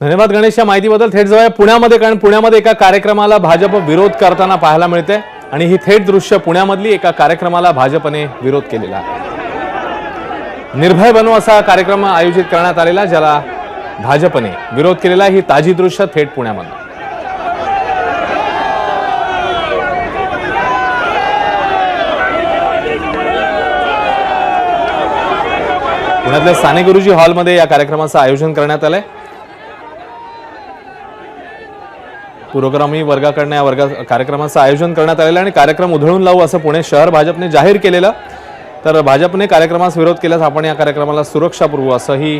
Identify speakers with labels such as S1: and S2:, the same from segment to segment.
S1: धन्यवाद गणेश या माहितीबद्दल थेट जाऊया पुण्यामध्ये कारण पुण्यामध्ये एका कार्यक्रमाला भाजप विरोध करताना पाहायला मिळते. आणि ही थेट दृश्य पुण्यामधली एका कार्यक्रमाला भाजपने विरोध केलेला आहे. निर्भय बनो असा कार्यक्रम आयोजित करण्यात आलेला ज्याला भाजपने विरोध केलेला ही ताजी दृश्य थेट पुण्यामध्ये पुण्यातल्या साने गुरुजी हॉलमध्ये या कार्यक्रमाचं आयोजन करण्यात आलंय. पुरोगामी वर्गाकडनं या वर्गा कार्यक्रमाचं आयोजन करण्यात आलेलं आणि कार्यक्रम उधळून लावू असं पुणे शहर भाजपने जाहीर केलेलं. तर भाजपने कार्यक्रमास विरोध केल्यास आपण या कार्यक्रमाला सुरक्षा पुरवू असंही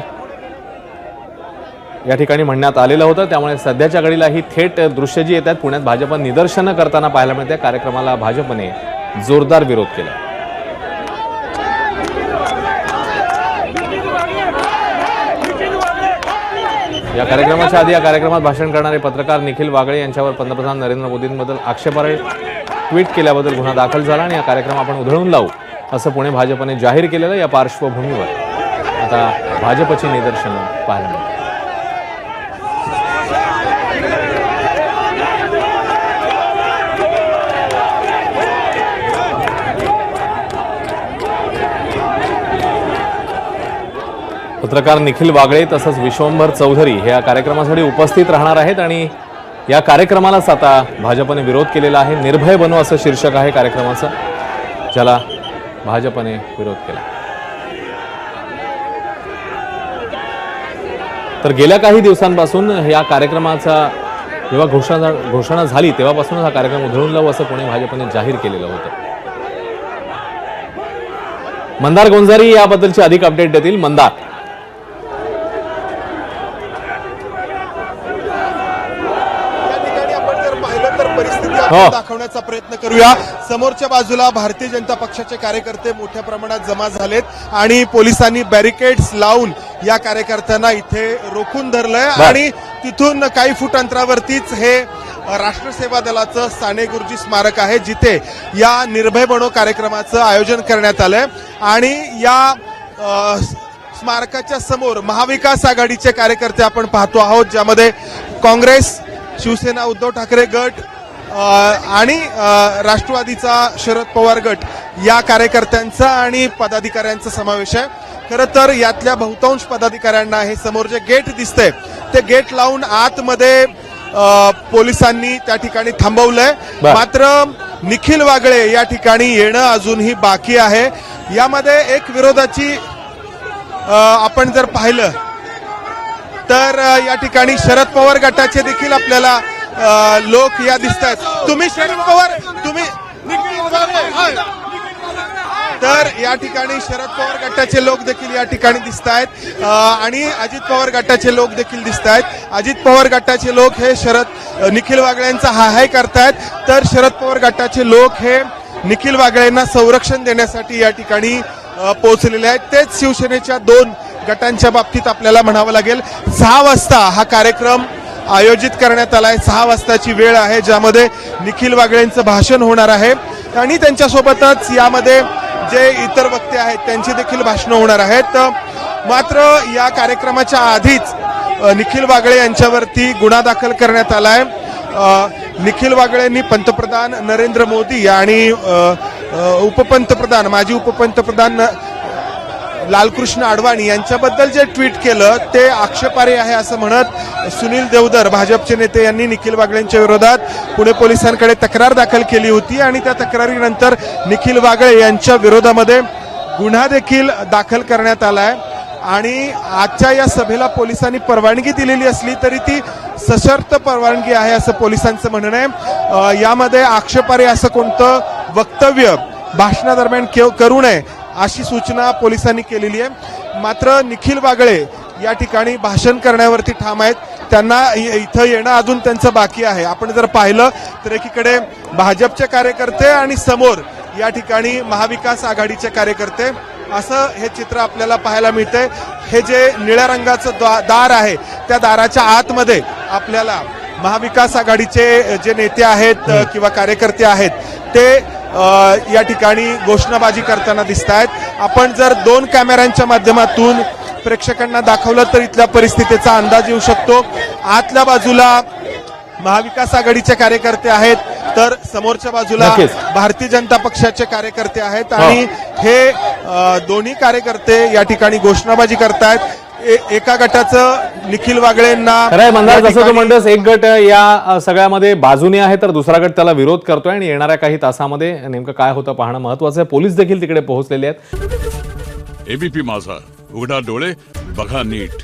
S1: या ठिकाणी म्हणण्यात आलेलं होतं. त्यामुळे सध्याच्या घडीला ही थेट दृश्य जी येत आहेत पुण्यात भाजप निदर्शनं करताना पाहायला मिळते. कार्यक्रमाला भाजपने जोरदार विरोध केला. या कार्यक्रमाच्या आधी या कार्यक्रमात भाषण करणारे पत्रकार निखिल वागळे यांच्यावर पंतप्रधान नरेंद्र मोदींबद्दल आक्षेपार्ह ट्विट केल्याबद्दल गुन्हा दाखल झाला आणि या कार्यक्रम आपण उधळून लावू असं पुणे भाजपने जाहीर केलेलं या पार्श्वभूमीवर. आता भाजपची निदर्शनं पाहायला मिळतात पत्रकार निखिल वागळे तसंच विश्वंभर चौधरी हे या कार्यक्रमासाठी उपस्थित राहणार आहेत आणि या कार्यक्रमालाच आता भाजपने विरोध केलेला आहे. निर्भय बनो असं शीर्षक आहे कार्यक्रमाचं ज्याला भाजपने विरोध केला. तर गेल्या काही दिवसांपासून या कार्यक्रमाचा जेव्हा घोषणा घोषणा झाली तेव्हापासूनच हा कार्यक्रम उधळून लावू असं पुणे भाजपने जाहीर केलेलं होतं. मंदार गोंजारी याबद्दलची अधिक अपडेट देतील मंदार
S2: या ठिकाणी आपण जर परिस्थिती
S1: हो.
S2: आपण दाखवण्याचा प्रयत्न करूया समोरच्या बाजूला भारतीय जनता पक्षाचे कार्यकर्ते मोठ्या प्रमाणात जमा झालेत आणि पोलिसांनी बॅरिकेड्स लावून या कार्यकर्त्यांना इथे रोखून धरलंय. आणि तिथून काही फूट अंतरावरतीच हे राष्ट्रसेवा दलाचं साने गुरुजी स्मारक आहे जिथे या निर्भय बनो कार्यक्रमाचं आयोजन करण्यात आलंय आणि या स्मारकाच्या समोर महाविकास आघाडीचे कार्यकर्ते आपण पाहतो आहोत ज्यामध्ये काँग्रेस शिवसेना उद्धव ठाकरे गट आणि राष्ट्रवादीचा शरद पवार गट या कार्यकर्त्यांचा आणि पदाधिकाऱ्यांचा समावेश आहे. खरं तर यातल्या बहुतांश पदाधिकाऱ्यांना हे समोर जे गेट दिसतंय ते गेट लावून आतमध्ये पोलिसांनी त्या ठिकाणी थांबवलंय. मात्र निखिल वागळे या ठिकाणी येणं अजूनही बाकी आहे. यामध्ये एक विरोधाची आपण जर पाहिलं तर या ठिकाणी शरद पवार गटाचे देखील आपल्याला लोक या दिसत आहेत तुम्ही शरद पवार तुम्ही तर या ठिकाणी शरद पवार गटाचे लोक देखील या ठिकाणी दिसत आहेत आणि अजित पवार गटाचे लोक देखील दिसत आहेत अजित पवार गटाचे लोक हे शरद निखिल वागळ्यांचा हाय हाय करतायत. तर शरद पवार गटाचे लोक हे निखिल वागळेंना संरक्षण देण्यासाठी या ठिकाणी पोहोचलेले आहेत. तेच शिवसेनेच्या दोन गटांच्या बाबतीत आपल्याला म्हणावं लागेल. सहा वाजता हा कार्यक्रम आयोजित करण्यात आला आहे सहा वाजताची वेळ आहे ज्यामध्ये निखिल वागळेंचं भाषण होणार आहे. आणि त्यांच्यासोबतच यामध्ये जे इतर वक्ते आहेत त्यांची देखील भाषणं होणार आहेत. मात्र या कार्यक्रमाच्या आधीच निखिल वागळे यांच्यावरती गुन्हा दाखल करण्यात आला आहे निखिल वागळेंनी पंतप्रधान नरेंद्र मोदी आणि उपपंतप्रधान माजी उपपंतप्रधान न- लालकृष्ण अडवाणी यांच्याबद्दल जे ट्विट केलं ते आक्षेपारे आहे असं म्हणत सुनील देवधर भाजपचे नेते यांनी निखिल वागळेंच्या विरोधात पुणे पोलिसांकडे तक्रार दाखल केली होती आणि त्या तक्रारीनंतर निखिल वागळे यांच्या विरोधामध्ये गुन्हा देखील दाखल करण्यात आला आहे आणि आजच्या या सभेला पोलिसांनी परवानगी दिलेली असली तरी ती सशर्त परवानगी आहे असं पोलिसांचं म्हणणं आहे. यामध्ये आक्षेपारे असं कोणतं वक्तव्य भाषणादरम्यान केव- करू नये अशी सूचना पोलिसांनी केलेली आहे. मात्र निखिल वागळे या ठिकाणी भाषण करण्यावरती ठाम आहेत. त्यांना इथं येणं अजून त्यांचं बाकी आहे. आपण जर पाहिलं तर एकीकडे भाजपचे कार्यकर्ते आणि समोर या ठिकाणी महाविकास आघाडीचे कार्यकर्ते. असं हे चित्र आपल्याला पाहायला मिळतंय. हे जे निळ्या रंगाचं द्वा- दार आहे त्या दाराच्या आतमध्ये आपल्याला महाविकास आघाडीचे जे नेते आहेत किंवा कार्यकर्ते आहेत ते या ठिकाणी घोषणाबाजी करताना दिसत आहेत आपण जर दोन कॅमेऱ्यांच्या माध्यमातून प्रेक्षकांना दाखवलं तर इथल्या परिस्थितीचा अंदाज येऊ शकतो. आतल्या बाजूला महाविकास आघाडीचे कार्यकर्ते आहेत तर समोरच्या बाजूला. भारतीय जनता पक्षाचे कार्यकर्ते आहेत. आणि हे दोन्ही कार्यकर्ते या ठिकाणी घोषणाबाजी करतायत. एका गटाचं निखिल वागळेंना
S1: खरंय मंदार जसं तू म्हणतोस एक गट या सगळ्यामध्ये बाजूने आहे तर दुसरा गट त्याला विरोध करतोय आणि येणाऱ्या काही तासामध्ये नेमकं काय होतं पाहणं महत्वाचं आहे. पोलीस देखील तिकडे पोहोचलेले आहेत.
S3: एबीपी माझा उघडा डोळे बघा नीट.